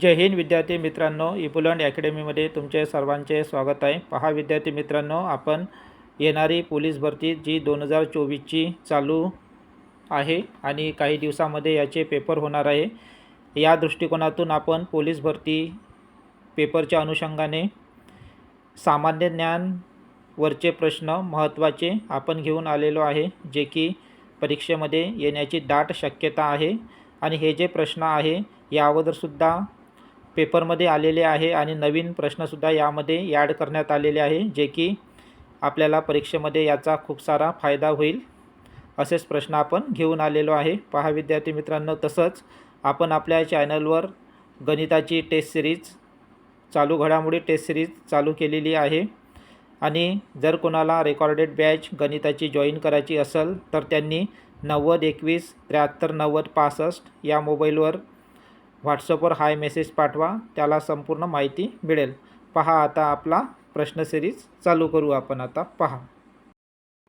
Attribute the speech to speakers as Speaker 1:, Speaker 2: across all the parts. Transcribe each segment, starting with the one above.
Speaker 1: जय हिंद विद्यार्थी मित्रांनो इपुलंड अकॅडमीमध्ये तुमचे सर्वांचे स्वागत आहे. पहा विद्यार्थी मित्रांनो आपण येणारी पोलीस भरती जी दोन हजार चोवीसची चालू आहे आणि काही दिवसामध्ये याचे पेपर होणार आहे. या दृष्टिकोनातून आपण पोलीस भरती पेपरच्या अनुषंगाने सामान्य ज्ञान वरचे प्रश्न महत्त्वाचे आपण घेऊन आलेलो आहे जे की परीक्षेमध्ये येण्याची दाट शक्यता आहे. आणि हे जे प्रश्न आहे या अगोदरसुद्धा पेपरमध्ये आलेले आहे आणि नवीन प्रश्नसुद्धा यामध्ये ॲड करण्यात आलेले आहे जे की आपल्याला परीक्षेमध्ये याचा खूप सारा फायदा होईल. असेच प्रश्न आपण घेऊन आलेलो आहे. पहा विद्यार्थी मित्रांनो तसंच आपण आपल्या चॅनलवर गणिताची टेस्ट सिरीज चालू घडामोडी टेस्ट सिरीज चालू केलेली आहे. आणि जर कोणाला रेकॉर्डेड बॅच गणिताची जॉईन करायची असेल तर त्यांनी नव्वद एकवीस त्र्याहत्तर नव्वद पासष्ट या मोबाईलवर व्हॉट्सअपवर हाय मेसेज पाठवा त्याला संपूर्ण माहिती मिळेल. पहा आता आपला प्रश्न सिरीज चालू करू आपण आता. पहा.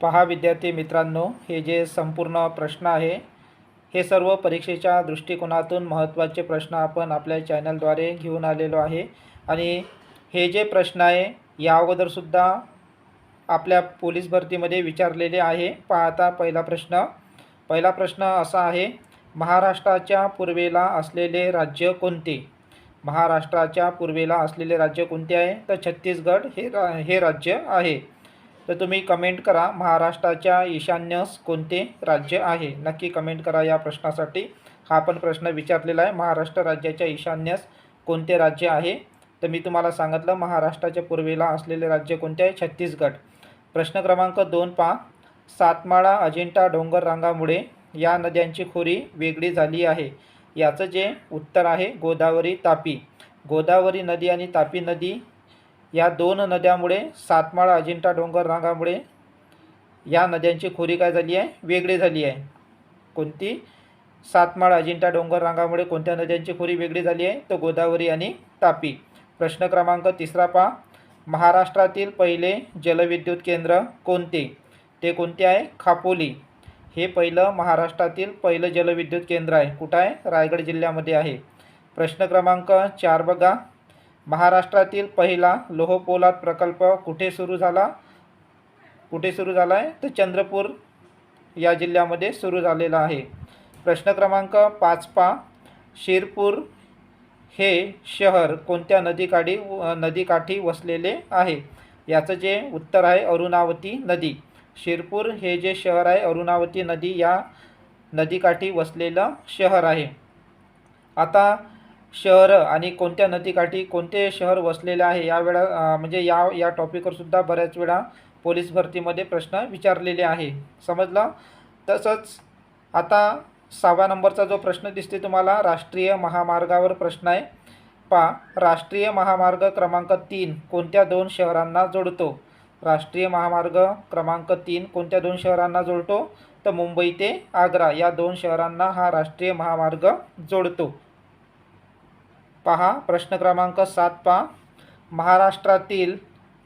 Speaker 1: पहा विद्यार्थी मित्रांनो हे जे संपूर्ण प्रश्न आहे हे सर्व परीक्षेच्या दृष्टिकोनातून महत्त्वाचे प्रश्न आपण आपल्या चॅनलद्वारे घेऊन आलेलो आहे. आणि हे जे प्रश्न आहे या अगोदरसुद्धा आपल्या पोलीस भरतीमध्ये विचारलेले आहे. पहा आता पहिला प्रश्न. पहिला प्रश्न असा आहे महाराष्ट्राच्या पूर्वेला असलेले राज्य कोणते? महाराष्ट्राच्या पूर्वेला असलेले राज्य कोणते आहे? तर छत्तीसगड हे रा हे राज्य आहे. तर तुम्ही कमेंट करा महाराष्ट्राच्या ईशान्यस कोणते राज्य आहे? नक्की कमेंट करा या प्रश्नासाठी. हा पण प्रश्न विचारलेला आहे महाराष्ट्र राज्याच्या ईशान्यस कोणते राज्य आहे? तर मी तुम्हाला सांगितलं महाराष्ट्राच्या पूर्वेला असलेले राज्य कोणते आहे? छत्तीसगड. प्रश्न क्रमांक दोन पहा. सातमाळा अजिंठा डोंगर रांगामुळे या नद्यांची खोरी वेगळी झाली आहे. याचं जे उत्तर आहे गोदावरी तापी. गोदावरी नदी आणि तापी नदी या दोन नद्यामुळे सातमाळा अजिंठा डोंगर रांगामुळे या नद्यांची खोरी काय झाली आहे? वेगळी झाली आहे. कोणती? सातमाळा अजिंठा डोंगर रांगामुळे कोणत्या नद्यांची खोरी वेगळी झाली आहे? तर गोदावरी आणि तापी. प्रश्न क्रमांक तिसरा पहा. महाराष्ट्रातील पहिले जलविद्युत केंद्र कोणते? ते कोणते आहे? खापोली. हे पहिलं महाराष्ट्रातील पहिलं जलविद्युत केंद्र आहे. कुठं आहे? रायगड जिल्ह्यामध्ये आहे. प्रश्न क्रमांक चार बघा. महाराष्ट्रातील पहिला लोहपोलाद प्रकल्प कुठे सुरू झाला? कुठे सुरू झाला आहे तर चंद्रपूर या जिल्ह्यामध्ये सुरू झालेला आहे. प्रश्न क्रमांक पाच पा शिरपूर हे शहर कोणत्या नदीकाठी नदीकाठी वसलेले आहे? याचं जे उत्तर आहे अरुणावती नदी. शिरपूर हे जे शहर आहे अरुणावती नदी या नदीकाठी वसलेलं शहर आहे. आता शहरं आणि कोणत्या नदीकाठी कोणते शहर वसलेले आहे या वेळा म्हणजे या या टॉपिकवर सुद्धा बऱ्याच वेळा पोलीस भरतीमध्ये प्रश्न विचारलेले आहे. समजलं? तसंच आता सहाव्या नंबरचा जो प्रश्न दिसते तुम्हाला राष्ट्रीय महामार्गावर प्रश्न आहे. पा राष्ट्रीय महामार्ग क्रमांक तीन कोणत्या दोन शहरांना जोडतो? राष्ट्रीय महामार्ग क्रमांक तीन कोणत्या दोन शहरांना जोडतो? तर मुंबई ते आग्रा या दोन शहरांना हा राष्ट्रीय महामार्ग जोडतो. पहा प्रश्न क्रमांक सात पहा. महाराष्ट्रातील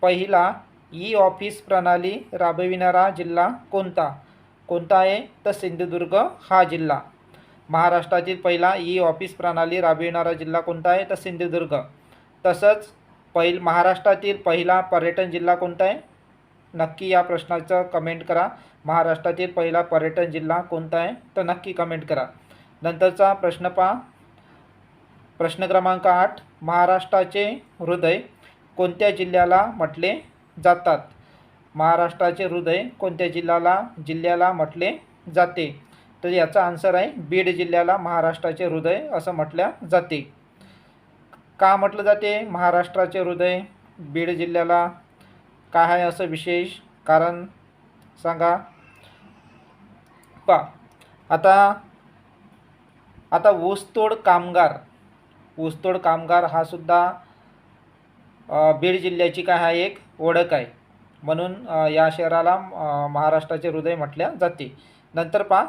Speaker 1: पहिला ई ऑफिस प्रणाली राबविणारा जिल्हा कोणता? कोणता आहे? तर सिंधुदुर्ग हा जिल्हा. महाराष्ट्रातील पहिला ई ऑफिस प्रणाली राबविणारा जिल्हा कोणता आहे? तर सिंधुदुर्ग. तसंच पहिल महाराष्ट्रातील पहिला पर्यटन जिल्हा कोणता आहे? नक्की या प्रश्नाचं कमेंट करा. महाराष्ट्रातील पहिला पर्यटन जिल्हा कोणता आहे? तर नक्की कमेंट करा. नंतरचा प्रश्न पहा. प्रश्न क्रमांक आठ. महाराष्ट्राचे हृदय कोणत्या जिल्ह्याला म्हटले जातात? महाराष्ट्राचे हृदय कोणत्या जिल्ह्याला जिल्ह्याला म्हटले जाते? तर याचा आन्सर आहे बीड जिल्ह्याला महाराष्ट्राचे हृदय असं म्हटल्या जाते. का म्हटलं जाते? महाराष्ट्राचे हृदय बीड जिल्ह्याला काय आहे असं विशेष कारण सांगा? पा आता आता ऊसतोड कामगार ऊसतोड कामगार हा सुद्धा बीड जिल्ह्याची काय आहे एक ओळख आहे. म्हणून या शहराला महाराष्ट्राचे हृदय म्हटल्या जाते. नंतर पहा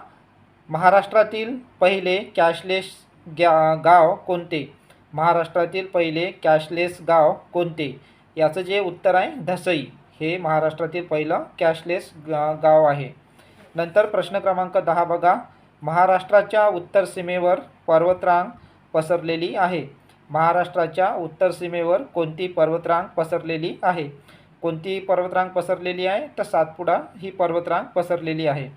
Speaker 1: महाराष्ट्रातील पहिले कॅशलेस ग्या गाव कोणते? महाराष्ट्रातील पहिले कॅशलेस गाव कोणते? याचं जे उत्तर आहे धसई. हे महाराष्ट्रातील पहिलं कॅशलेस गाव आहे. नंतर प्रश्न क्रमांक दहा बघा. महाराष्ट्राच्या उत्तर सीमेवर पर्वतरांग पसरलेली आहे. महाराष्ट्राच्या उत्तर सीमेवर कोणती पर्वतरांग पसरलेली आहे? कोणती पर्वतरांग पसरलेली आहे? तर सातपुडा ही पर्वतरांग पसरलेली आहे.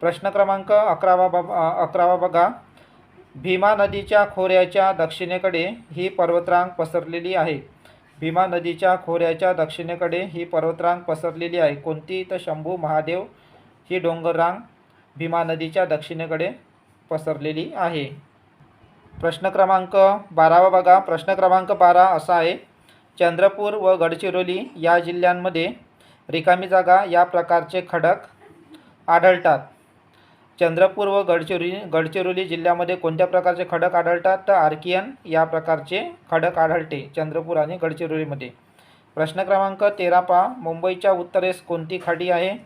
Speaker 1: प्रश्न क्रमांक अकरावा बा अकरावा बघा. भीमा नदीच्या खोऱ्याच्या दक्षिणेकडे ही पर्वतरांग पसरलेली आहे. भीमा नदीच्या खोऱ्याच्या दक्षिणेकडे ही पर्वतरांग पसरलेली आहे. कोणती? तर शंभू महादेव ही डोंगररांग भीमा नदीच्या दक्षिणेकडे पसरलेली आहे. प्रश्न क्रमांक बारावा बघा. प्रश्न क्रमांक बारा असा आहे. चंद्रपूर व गडचिरोली या जिल्ह्यांमध्ये रिकामी जागा या प्रकारचे खडक आढळतात. चंद्रपूर व गडचिरोली गडचिरोली जिल्ह्यामध्ये कोणत्या प्रकारचे खडक आढळतात? तर आर्कियन या प्रकारचे खडक आढळते चंद्रपूर आणि गडचिरोलीमध्ये. प्रश्न क्रमांक तेरा पहा. मुंबईच्या उत्तरेस कोणती खाडी आहे?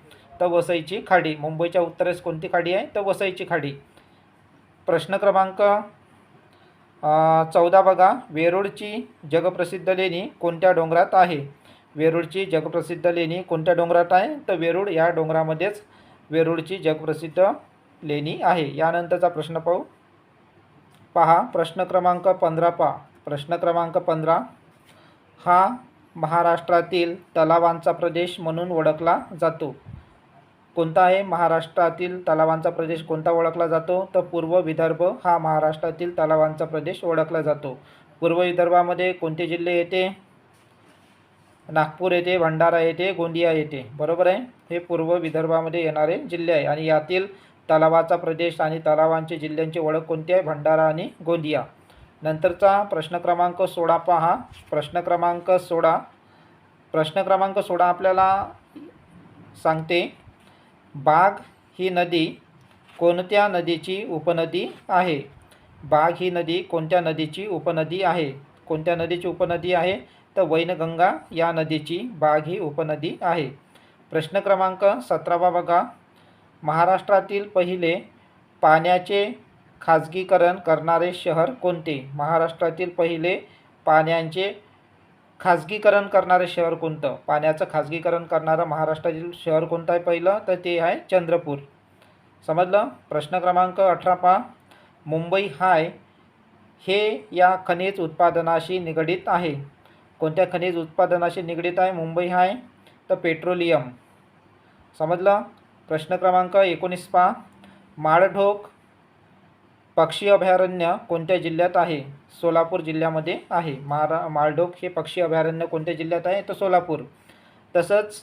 Speaker 1: तर वसईची खाडी. मुंबईच्या उत्तरेस कोणती खाडी आहे? तर वसईची खाडी. प्रश्न क्रमांक चौदा बघा. वेरूळची जगप्रसिद्ध लेणी कोणत्या डोंगरात आहे? वेरूळची जगप्रसिद्ध लेणी कोणत्या डोंगरात आहे? तर वेरूळ या डोंगरामध्येच वेरूळची जगप्रसिद्ध लेणी आहे. यानंतरचा प्रश्न पाहू. पहा प्रश्न क्रमांक पंधरा पहा. प्रश्न क्रमांक पंधरा. हा महाराष्ट्रातील तलावांचा प्रदेश म्हणून ओळखला जातो. कोणता आहे? महाराष्ट्रातील तलावांचा प्रदेश कोणता ओळखला जातो? तर पूर्व विदर्भ हा महाराष्ट्रातील तलावांचा प्रदेश ओळखला जातो. पूर्व विदर्भामध्ये कोणते जिल्हे येते? नागपूर येते भंडारा येते गोंदिया येते. बरोबर आहे? हे पूर्व विदर्भामध्ये येणारे जिल्हे आहे. आणि यातील तलावाचा प्रदेश आणि तलावांचे जिल्ह्यांची ओळख कोणती आहे? भंडारा आणि गोंदिया. नंतरचा प्रश्न क्रमांक सोळा पहा. प्रश्न क्रमांक सोळा. प्रश्न क्रमांक सोळा आपल्याला सांगते. बाग ही नदी कोणत्या नदीची उपनदी आहे? बाग ही नदी कोणत्या नदीची उपनदी आहे? कोणत्या नदीची उपनदी आहे? तर वैनगंगा या नदीची बाग ही उपनदी आहे. प्रश्न क्रमांक सतरावा बघा. महाराष्ट्रातील पहिले पाण्याचे खाजगीकरण करणारे शहर कोणते? महाराष्ट्रातील पहिले पाण्याचे खाजगीकरण करणारे शहर कोणतं? पाण्याचं खाजगीकरण करणारं महाराष्ट्रातील शहर कोणतं आहे पहिलं? तर ते आहे चंद्रपूर. समजलं? प्रश्न क्रमांक अठरा पहा. मुंबई हाय हे या खनिज उत्पादनाशी निगडीत आहे. कोणत्या खनिज उत्पादनाशी निगडीत आहे? मुंबई हाय. तर पेट्रोलियम. समजलं? प्रश्न क्रमांक एकोणीस पा माळढोक पक्षी अभयारण्य कोणत्या जिल्ह्यात आहे? सोलापूर जिल्ह्यामध्ये आहे. मारा माळढोक हे पक्षी अभयारण्य कोणत्या जिल्ह्यात आहे? तर सोलापूर. तसंच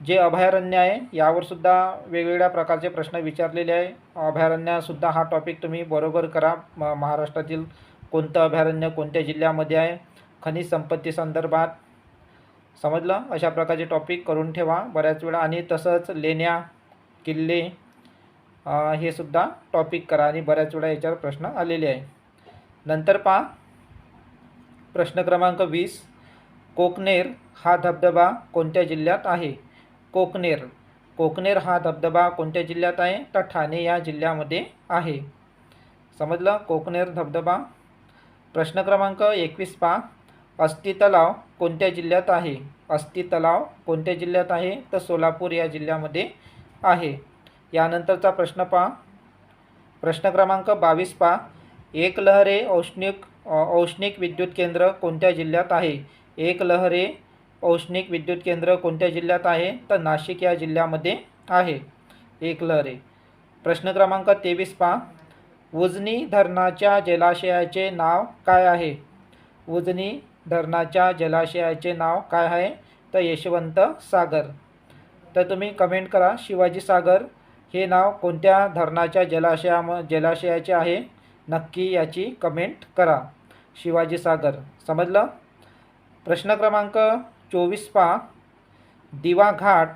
Speaker 1: जे अभयारण्य आहे यावरसुद्धा वेगवेगळ्या प्रकारचे प्रश्न विचारलेले आहे. अभयारण्यसुद्धा हा टॉपिक तुम्ही बरोबर करा. म महाराष्ट्रातील कोणतं अभयारण्य कोणत्या जिल्ह्यामध्ये आहे? खनिज संपत्ती संदर्भात समजलं? अशा प्रकारचे टॉपिक करून ठेवा बऱ्याच वेळा. आणि तसंच लेण्या किल्ले हे सुद्धा टॉपिक करा. आणि बऱ्याच वेळा याच्यावर प्रश्न आलेले आहे. नंतर पहा. प्रश्न क्रमांक वीस. कोकनेर हा धबधबा कोणत्या जिल्ह्यात आहे? कोकनेर. कोकनेर हा धबधबा कोणत्या जिल्ह्यात आहे? तर ठाणे या जिल्ह्यामध्ये आहे. समजलं? कोकनेर धबधबा. प्रश्न क्रमांक एकवीस पहा. अस्ती तलाव कोणत्या जिल्ह्यात आहे? अस्थि तलाव कोणत्या जिल्ह्यात आहे? तर सोलापूर या जिल्ह्यामध्ये आहे. यानंतरचा प्रश्न पहा. प्रश्न क्रमांक बावीस पहा. एकलहरे औष्णिक औष्णिक विद्युत केंद्र कोणत्या जिल्ह्यात आहे? एकलहरे औष्णिक विद्युत केंद्र कोणत्या जिल्ह्यात आहे? तर नाशिक या जिल्ह्यामध्ये आहे. एकलहरे प्रश्न क्रमांक तेवीस पहा. उजनी धरणाच्या जलाशयाचे नाव काय आहे? उजनी धरणाच्या जलाशयाचे नाव काय आहे? तर यशवंत सागर. तर तुम्ही कमेंट करा शिवाजी सागर हे नाव कोणत्या धरणाच्या जलाशयाम जलाशयाचे आहे? नक्की याची कमेंट करा. शिवाजी सागर. समजलं? प्रश्न क्रमांक चोवीस पहा. दिवा घाट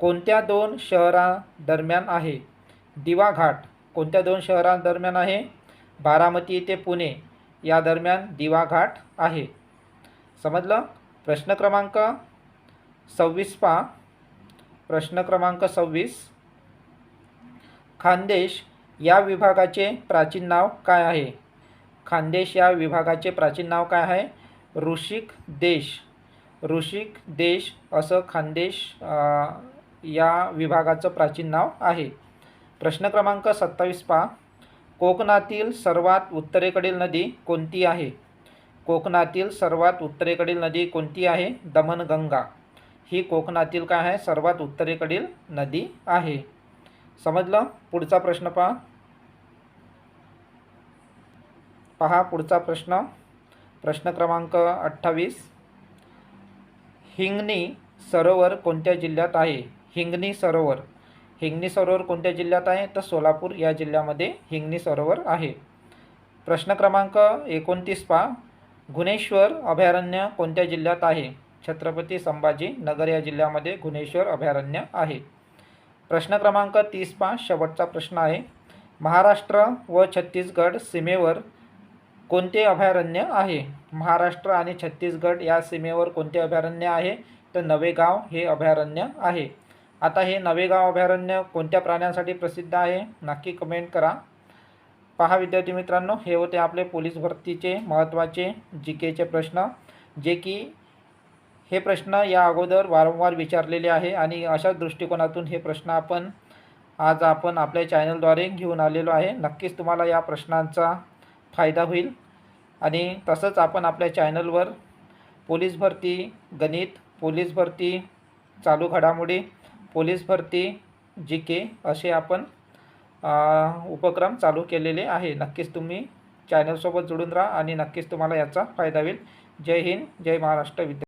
Speaker 1: कोणत्या दोन शहरादरम्यान आहे? दिवा घाट कोणत्या दोन शहरांदरम्यान आहे? बारामती ते पुणे या दरम्यान दिवा घाट आहे. समजलं? प्रश्न क्रमांक सव्वीस पा प्रश्न क्रमांक सव्वीस. खानदेश या विभागाचे प्राचीन नाव काय आहे? खानदेश या विभागाचे प्राचीन नाव काय आहे? ऋषिक देश. ऋषिक देश असं खानदेश या विभागाचं प्राचीन नाव आहे. प्रश्न क्रमांक सत्तावीस पहा. कोकणातील सर्वात उत्तरेकडील नदी कोणती आहे? कोकणातील सर्वात उत्तरेकडील नदी कोणती आहे? दमनगंगा. ही कोकणातील काय आहे? सर्वात उत्तरेकडील नदी आहे. समजलं? पुढचा प्रश्न पहा. पहा पुढचा प्रश्न. प्रश्न क्रमांक अठ्ठावीस. हिंगणी सरोवर कोणत्या जिल्ह्यात आहे? हिंगणी सरोवर. हिंगणी सरोवर कोणत्या जिल्ह्यात आहे? तर सोलापूर या जिल्ह्यामध्ये हिंगणी सरोवर आहे. प्रश्न क्रमांक एकोणतीस पहा. गुणेश्वर अभयारण्य कोणत्या जिल्ह्यात आहे? छत्रपती संभाजी नगर या जिल्ह्यामध्ये गुणेश्वर अभयारण्य आहे. प्रश्न क्रमांक तीस पाच शेवटचा प्रश्न आहे. महाराष्ट्र व छत्तीसगड सीमेवर कोणते अभयारण्य आहे? महाराष्ट्र आणि छत्तीसगड या सीमेवर कोणते अभयारण्य आहे? तर नवेगाव हे अभयारण्य आहे. आता हे नवेगाव अभयारण्य कोणत्या प्राण्यांसाठी प्रसिद्ध आहे? नक्की कमेंट करा. पहा विद्यार्थी मित्रांनो हे होते आपले पोलीस भरतीचे महत्त्वाचे जी केचे प्रश्न जे की हे प्रश्न या अगोदर वारंवार विचारलेले आहे आणि अशा दृष्टिकोनातून हे प्रश्न आपण आज आपण आपल्या चॅनलद्वारे घेऊन आलेलो आहे. नक्कीच तुम्हाला या प्रश्नांचा फायदा होईल आणि तसंच आपण आपल्या चॅनलवर पोलीस भरती गणित पोलीस भरती चालू घडामोडी पोलीस भरती जी के असे आपण उपक्रम चालू केलेले आहे. नक्कीच तुम्ही चॅनलसोबत जोडून राहा आणि नक्कीच तुम्हाला याचा फायदा होईल. जय हिंद जय महाराष्ट्र विद्या